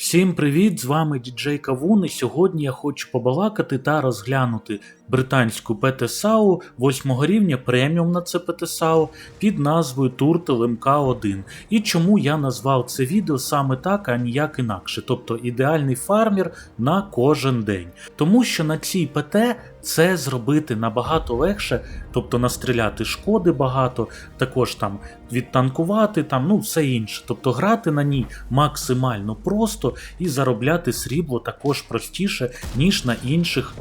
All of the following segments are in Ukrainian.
Всім привіт! З вами діджей Кавун, і сьогодні я хочу побалакати та розглянути британську ПТСАУ 8 рівня преміум на це ПТСАУ під назвою Turtle MK1. І чому я назвав це відео саме так, а ніяк інакше, тобто ідеальний фармер на кожен день. Тому що на цій ПТ це зробити набагато легше, тобто настріляти шкоди багато, також там відтанкувати, там, ну все інше. Тобто грати на ній максимально просто і заробляти срібло також простіше, ніж на інших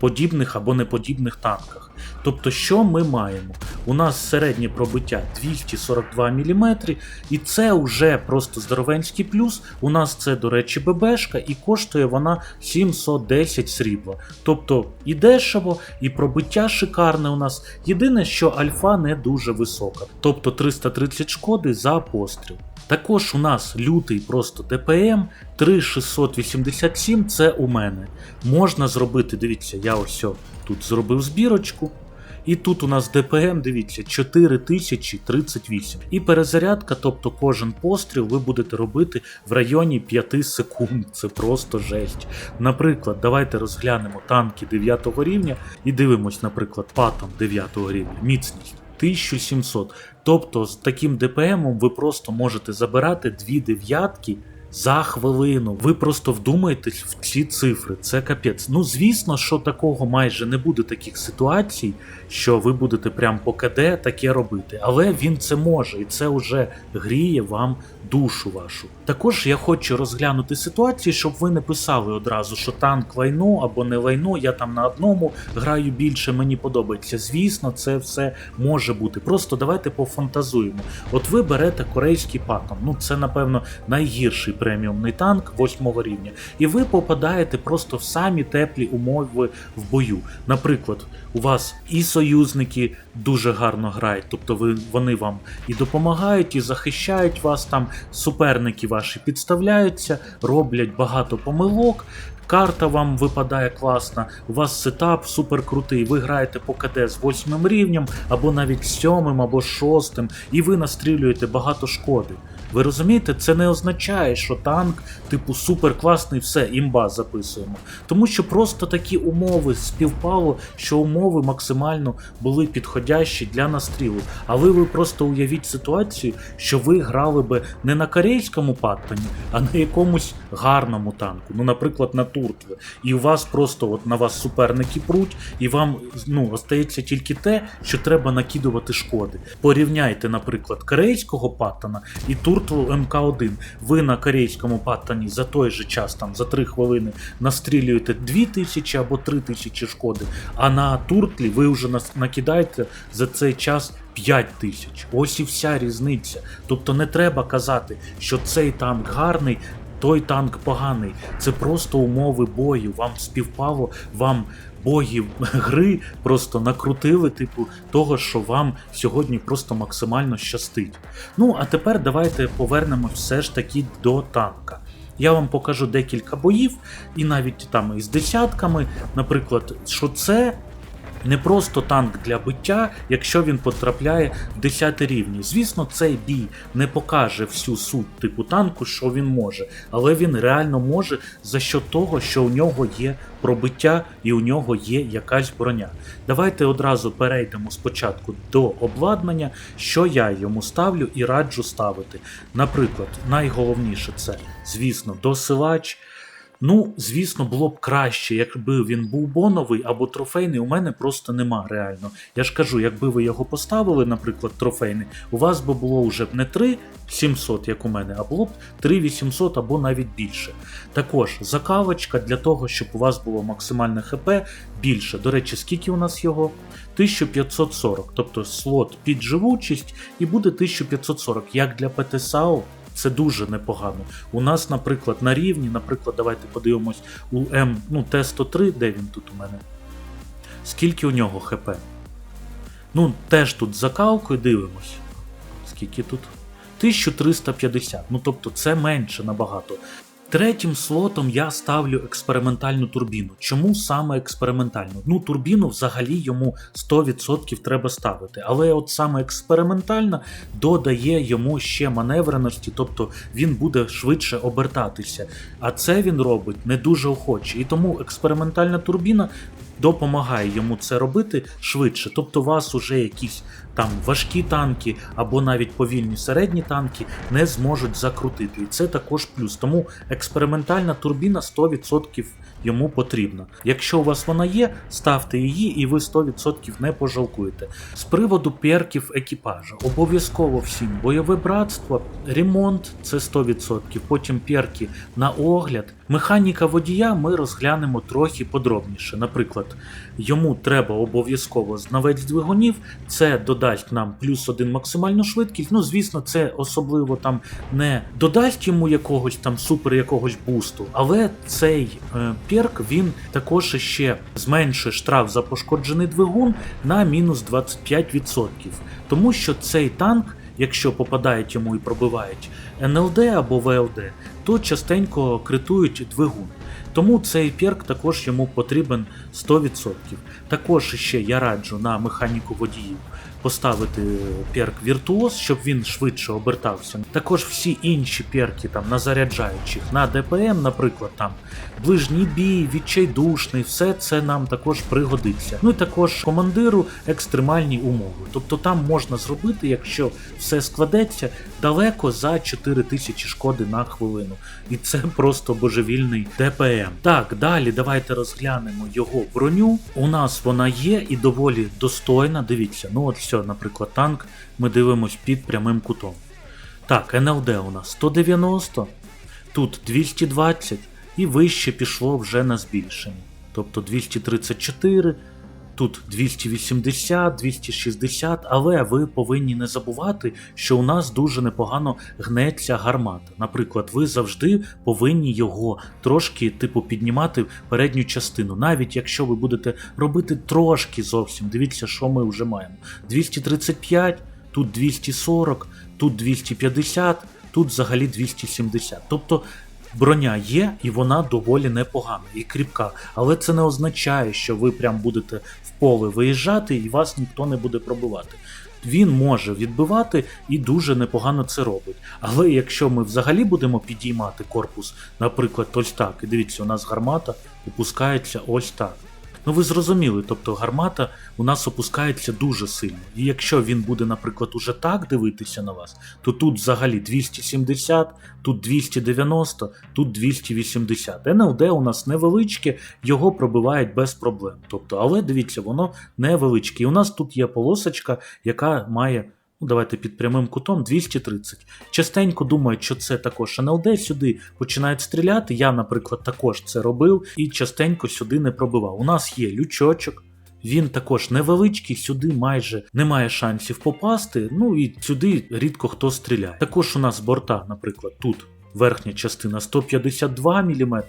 подібних або неподібних танках. Тобто, що ми маємо? У нас середнє пробиття 242 мм, і це вже просто здоровенський плюс. У нас це, до речі, ББшка, і коштує вона 710 срібла. Тобто і дешево, і пробиття шикарне у нас. Єдине, що альфа не дуже висока, тобто 330 шкоди за постріл. Також у нас лютий просто ДПМ 3687 це у мене. Можна зробити, дивіться, я ось тут зробив збірочку. І тут у нас ДПМ, дивіться, 4038. І перезарядка, тобто кожен постріл ви будете робити в районі 5 секунд. Це просто жесть. Наприклад, давайте розглянемо танки 9 рівня і дивимось, наприклад, патом 9 рівня, міцність. 1700. Тобто з таким ДПМом ви просто можете забирати дві дев'ятки за хвилину. Ви просто вдумаєтесь в ці цифри. Це капець. Ну звісно, що такого майже не буде таких ситуацій, що ви будете прям по КД таке робити. Але він це може, і це вже гріє вам душу вашу. Також я хочу розглянути ситуації, щоб ви не писали одразу, що танк лайно або не лайно, я там на одному граю більше, мені подобається. Звісно, це все може бути. Просто давайте пофантазуємо. От ви берете корейський патон, ну це напевно найгірший преміумний танк 8 рівня, і ви попадаєте просто в самі теплі умови в бою. Наприклад, у вас і союзники дуже гарно грають, тобто ви вони вам і допомагають, і захищають вас там. Суперники ваші підставляються, роблять багато помилок. Карта вам випадає класна, у вас сетап супер крутий. Ви граєте по КД з 8 рівнем, або навіть 7, або 6, і ви настрілюєте багато шкоди. Ви розумієте, це не означає, що танк, типу, супер класний, все, імба записуємо. Тому що просто такі умови співпало, що умови максимально були підходящі для настрілу. Але ви просто уявіть ситуацію, що ви грали би не на корейському паттоні, а на якомусь гарному танку. Ну, наприклад, на Туртве. І у вас просто от на вас суперники пруть, і вам ну, остається тільки те, що треба накидувати шкоди. Порівняйте, наприклад, корейського паттона і Туртве МК1. Ви на корейському паттоні за той же час, там за 3 хвилини, настрілюєте 2000 або 3000 шкоди, а на Туртлі ви вже накидаєте за цей час 5 тисяч. Ось і вся різниця. Тобто не треба казати, що цей танк гарний. Той танк поганий, це просто умови бою. Вам співпало, вам бої гри просто накрутили, типу, того, що вам сьогодні просто максимально щастить. Ну, а тепер давайте повернемо все ж таки до танка. Я вам покажу декілька боїв, і навіть там із десятками, наприклад, що це не просто танк для биття, якщо він потрапляє в 10 рівні. Звісно, цей бій не покаже всю суть типу танку, що він може, але він реально може за що того, що у нього є пробиття і у нього є якась броня. Давайте одразу перейдемо спочатку до обладнання, що я йому ставлю і раджу ставити. Наприклад, найголовніше це, звісно, досилач. Ну, звісно, було б краще, якби він був боновий або трофейний. У мене просто нема реально. Я ж кажу, якби ви його поставили, наприклад, трофейний, у вас би було вже не 3700, як у мене, а було б 3800 або навіть більше. Також закавочка для того, щоб у вас було максимальне ХП більше. До речі, скільки у нас його? 1540, тобто слот під живучість і буде 1540, як для ПТСАУ. Це дуже непогано. У нас, наприклад, на рівні, наприклад, давайте подивимось у М, ну, Т-103, де він тут у мене? Скільки у нього ХП? Ну, теж тут закалкою дивимось. Скільки тут? 1350. Ну тобто це менше набагато. Третім слотом я ставлю експериментальну турбіну. Чому саме експериментальну? Ну, турбіну взагалі йому 100% треба ставити, але от саме експериментальна додає йому ще маневреності, тобто він буде швидше обертатися. А це він робить не дуже охоче. І тому експериментальна турбіна допомагає йому це робити швидше. Тобто, у вас уже якісь там важкі танки або навіть повільні середні танки не зможуть закрутити. І це також плюс. Тому експериментальна турбіна 100% йому потрібна. Якщо у вас вона є, ставте її, і ви 100% не пожалкуєте. З приводу перків екіпажа, обов'язково всім бойове братство, ремонт це 100%, потім перки на огляд. Механіка водія ми розглянемо трохи подробніше. Наприклад, йому треба обов'язково знавець двигунів, це додасть нам плюс один максимальну швидкість. Ну, звісно, це особливо там не додасть йому якогось там супер якогось бусту, але цей е, перк він також ще зменшує штраф за пошкоджений двигун на мінус 25%. Тому що цей танк, якщо попадають йому і пробивають НЛД або ВЛД, то частенько критують двигун. Тому цей перк також йому потрібен 100%. Також ще я раджу на механіку водіїв поставити перк Віртуоз, щоб він швидше обертався. Також всі інші перки там на заряджаючих, на ДПМ, наприклад, там ближній бій, відчайдушний, все це нам також пригодиться. Ну і також командиру екстремальні умови. Тобто там можна зробити, якщо все складеться, далеко за 4000 шкоди на хвилину. І це просто божевільний ДПМ. Так, далі давайте розглянемо його броню. У нас вона є і доволі достойна. Дивіться, ну от все, наприклад, танк ми дивимось під прямим кутом. Так, НЛД у нас 190, тут 220 і вище пішло вже на збільшення. Тобто 234, тут 280, 260, але ви повинні не забувати, що у нас дуже непогано гнеться гармата. Наприклад, ви завжди повинні його трошки типу піднімати передню частину. Навіть якщо ви будете робити трошки зовсім, дивіться, що ми вже маємо. 235, тут 240, тут 250, тут взагалі 270. Тобто броня є і вона доволі непогана і кріпка. Але це не означає, що ви прям будете в поле виїжджати і вас ніхто не буде пробивати. Він може відбивати і дуже непогано це робить. Але якщо ми взагалі будемо підіймати корпус, наприклад, ось так, і дивіться, у нас гармата опускається ось так. Ну ви зрозуміли, тобто гармата у нас опускається дуже сильно. І якщо він буде, наприклад, уже так дивитися на вас, то тут взагалі 270, тут 290, тут 280. НЛД у нас невеличке, його пробивають без проблем. Тобто, але дивіться, воно невеличке. І у нас тут є полосочка, яка має. Ну, давайте під прямим кутом 230. Частенько думають, що це також НЛД, сюди починають стріляти. Я, наприклад, також це робив і частенько сюди не пробивав. У нас є лючочок. Він також невеличкий, сюди майже немає шансів попасти. Ну і сюди рідко хто стріляє. Також у нас борта, наприклад, тут верхня частина 152 мм,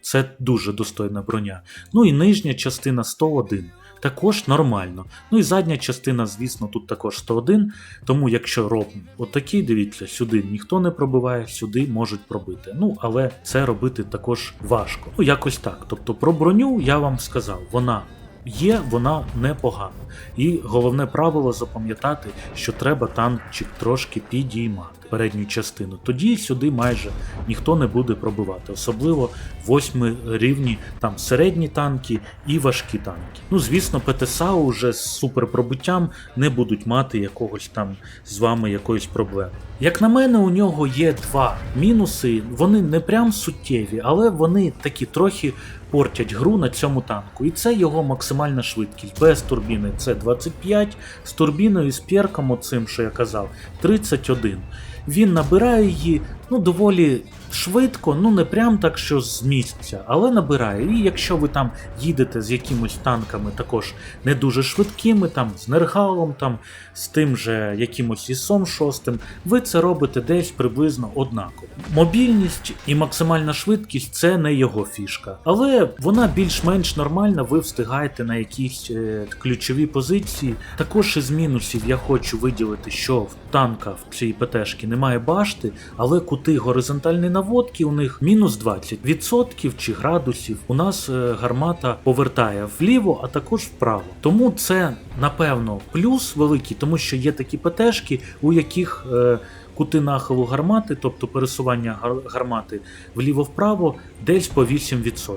це дуже достойна броня. Ну і нижня частина 101 також нормально. Ну і задня частина, звісно, тут також 101. Тому якщо робимо отакий, дивіться, сюди ніхто не пробиває, сюди можуть пробити. Ну, але це робити також важко. Ну, якось так. Тобто про броню я вам сказав, вона. Є, вона непогана. І головне правило запам'ятати, що треба танчик трошки підіймати передню частину. Тоді сюди майже ніхто не буде пробивати, особливо восьми рівні там середні танки і важкі танки. Ну, звісно, ПТСАУ вже з суперпробиттям не будуть мати якогось там з вами якоїсь проблеми. Як на мене, у нього є два мінуси. Вони не прям суттєві, але вони такі трохи портять гру на цьому танку. І це його максимальна швидкість. Без турбіни це 25, з турбіною з перком, оцим, що я казав, 31. Він набирає її ну, доволі швидко, ну не прям так, що з місця, але набирає. І якщо ви там їдете з якимось танками, також не дуже швидкими, там з нергалом, там з тим же якимось ісом шостим, ви це робите десь приблизно однаково. Мобільність і максимальна швидкість це не його фішка, але вона більш-менш нормальна, ви встигаєте на якісь е, ключові позиції. Також із мінусів я хочу виділити, що в танка в цій ПТшки немає башти, але кути горизонтальний наводки у них мінус 20% чи градусів. У нас е, гармата повертає вліво, а також вправо. Тому це напевно плюс великий, тому що є такі ПТшки, у яких е, кути нахилу гармати, тобто пересування гармати вліво-вправо, десь по 8%.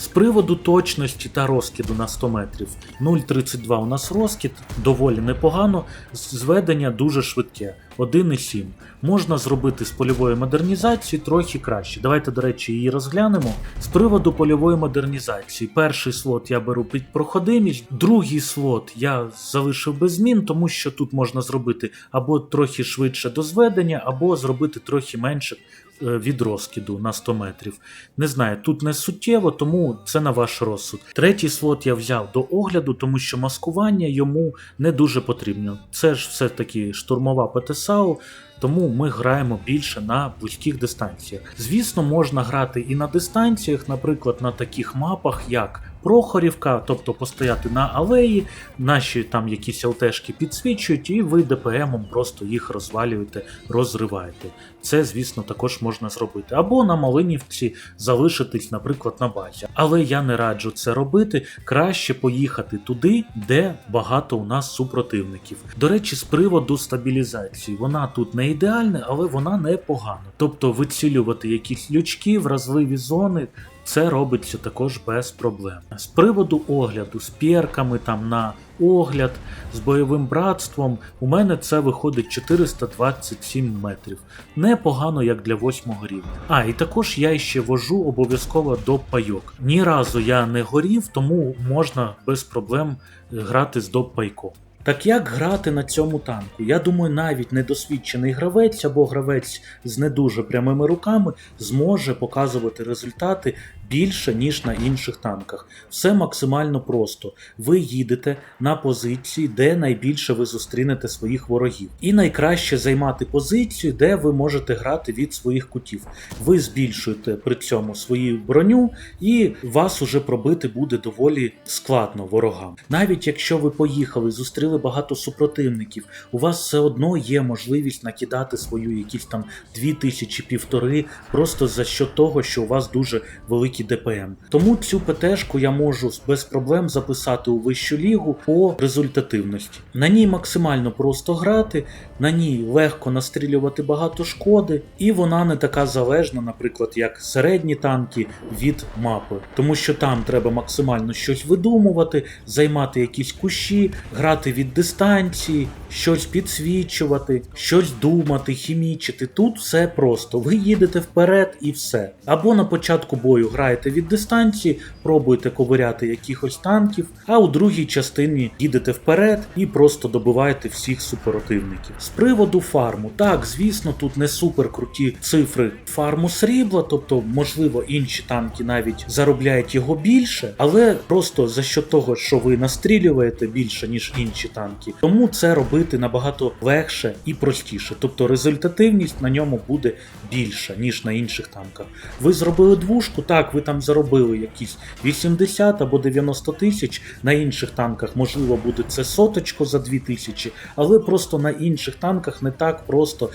З приводу точності та розкиду на 100 метрів 0,32 у нас розкид доволі непогано, зведення дуже швидке 1,7. Можна зробити з польової модернізації трохи краще. Давайте, до речі, її розглянемо. З приводу польової модернізації, перший слот я беру під проходимість, другий слот я залишив без змін, тому що тут можна зробити або трохи швидше до зведення, або зробити трохи менше від розкиду на 100 метрів. Не знаю, тут не суттєво, тому це на ваш розсуд. Третій слот я взяв до огляду, тому що маскування йому не дуже потрібно. Це ж все-таки штурмова ПТСАУ, тому ми граємо більше на близьких дистанціях. Звісно, можна грати і на дистанціях, наприклад, на таких мапах, як Прохорівка, тобто постояти на алеї, наші там якісь ЛТшки підсвічують, і ви ДПМом просто їх розвалюєте, розриваєте. Це, звісно, також можна зробити. Або на Малинівці залишитись, наприклад, на базі. Але я не раджу це робити. Краще поїхати туди, де багато у нас супротивників. До речі, з приводу стабілізації, вона тут не ідеальна, але вона непогана. Тобто вицілювати якісь лючки, вразливі зони. Це робиться також без проблем. З приводу огляду, з пірками там на огляд, з бойовим братством, у мене це виходить 427 метрів. Непогано, як для восьмого рівня. А, і також я ще вожу обов'язково до пайок. Ні разу я не горів, тому можна без проблем грати з доп пайком. Так як грати на цьому танку? Я думаю, навіть недосвідчений гравець або гравець з не дуже прямими руками зможе показувати результати більше, ніж на інших танках. Все максимально просто. Ви їдете на позиції, де найбільше ви зустрінете своїх ворогів. І найкраще займати позицію, де ви можете грати від своїх кутів. Ви збільшуєте при цьому свою броню, і вас уже пробити буде доволі складно ворогам. Навіть якщо ви поїхали, зустріли багато супротивників, у вас все одно є можливість накидати свою якісь там 2000 півтори, просто за що того, що у вас дуже великі ДПМ. Тому цю ПТшку я можу без проблем записати у вищу лігу по результативності. На ній максимально просто грати, на ній легко настрілювати багато шкоди, і вона не така залежна, наприклад, як середні танки від мапи, тому що там треба максимально щось видумувати, займати якісь кущі, грати від дистанції, щось підсвічувати, щось думати, хімічити. Тут все просто. Ви їдете вперед і все. Або на початку бою граєте від дистанції, пробуєте ковиряти якихось танків, а у другій частині їдете вперед і просто добиваєте всіх супротивників. З приводу фарму, так, звісно, тут не супер круті цифри фарму срібла, тобто, можливо, інші танки навіть заробляють його більше, але просто за що того, що ви настрілюєте більше, ніж інші танки, тому це робити набагато легше і простіше. Тобто результативність на ньому буде більша, ніж на інших танках. Ви зробили двушку, так, ви там заробили якісь 80 або 90 тисяч. На інших танках, можливо, буде це соточко за 2 тисячі, але просто на інших танках не так просто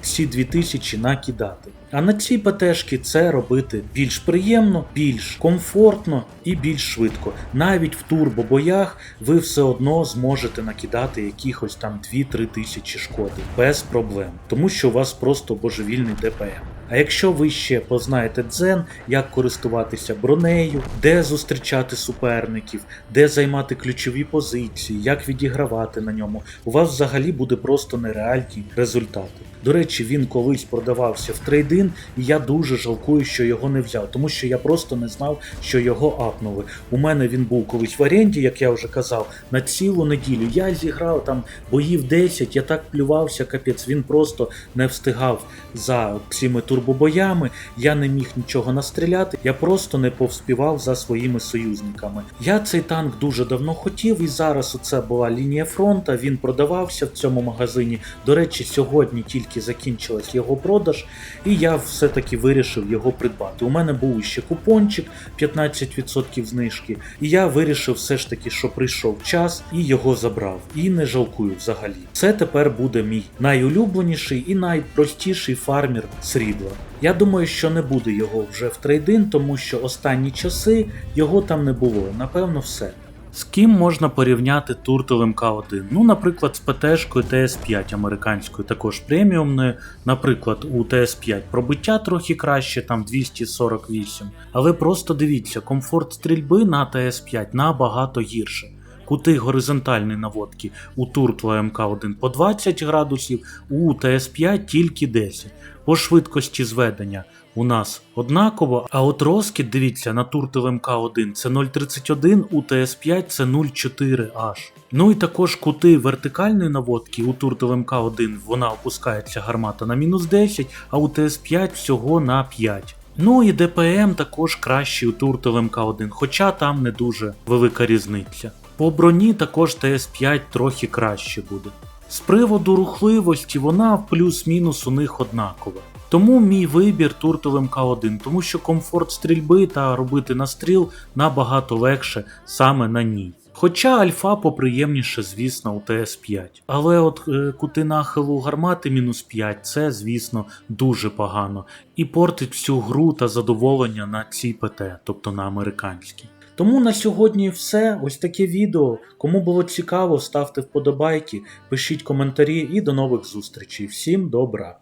ці 2 тисячі накидати. А на цій ПТшки це робити більш приємно, більш комфортно і більш швидко. Навіть в турбобоях ви все одно зможете накидати якихось там 2-3 тисячі шкоди без проблем, тому що у вас просто божевільний ДПМ. А якщо ви ще познаєте дзен, як користуватися бронею, де зустрічати суперників, де займати ключові позиції, як відігравати на ньому, у вас взагалі буде просто нереальні результати. До речі, він колись продавався в трейдин, і я дуже жалкую, що його не взяв, тому що я просто не знав, що його апнули. У мене він був колись в оренді, як я вже казав, на цілу неділю. Я зіграв там боїв 10, я так плювався, капець. Він просто не встигав за цими турбобоями. Я не міг нічого настріляти, я просто не повспівав за своїми союзниками. Я цей танк дуже давно хотів, і зараз оце була лінія фронта. Він продавався в цьому магазині. До речі, сьогодні тільки закінчилась його продаж, і я все-таки вирішив його придбати. У мене був ще купончик 15% знижки, і я вирішив все ж таки, що прийшов час і його забрав. І не жалкую взагалі. Це тепер буде мій найулюбленіший і найпростіший фармер срібла. Я думаю, що не буде його вже в трейдин, тому що останні часи його там не було. Напевно, все. З ким можна порівняти Turtle MK1? Ну, наприклад, з ПТшкою TS5 американською, також преміумною. Наприклад, у TS5 пробиття трохи краще, там 248. Але просто дивіться, комфорт стрільби на TS5 набагато гірше. Кути горизонтальної наводки у Turtle MK1 по 20 градусів, у TS5 тільки 10. По швидкості зведення у нас однаково, а от розкид, дивіться, на Turtle MK1 це 0,31, у TS5 це 0,4 аж. Ну і також кути вертикальної наводки у Turtle MK1 вона опускається гармата на мінус 10, а у TS5 всього на 5. Ну і ДПМ також кращий у Turtle MK1, хоча там не дуже велика різниця. По броні також TS5 трохи краще буде. З приводу рухливості вона плюс-мінус у них однакова. Тому мій вибір Turtle MK1, тому що комфорт стрільби та робити настріл набагато легше саме на ній. Хоча альфа поприємніше, звісно, у ТС5. Але от е, кути нахилу гармати мінус 5 це, звісно, дуже погано і портить всю гру та задоволення на цій ПТ, тобто на американській. Тому на сьогодні все. Ось таке відео. Кому було цікаво, ставте вподобайки, пишіть коментарі і до нових зустрічей. Всім добра!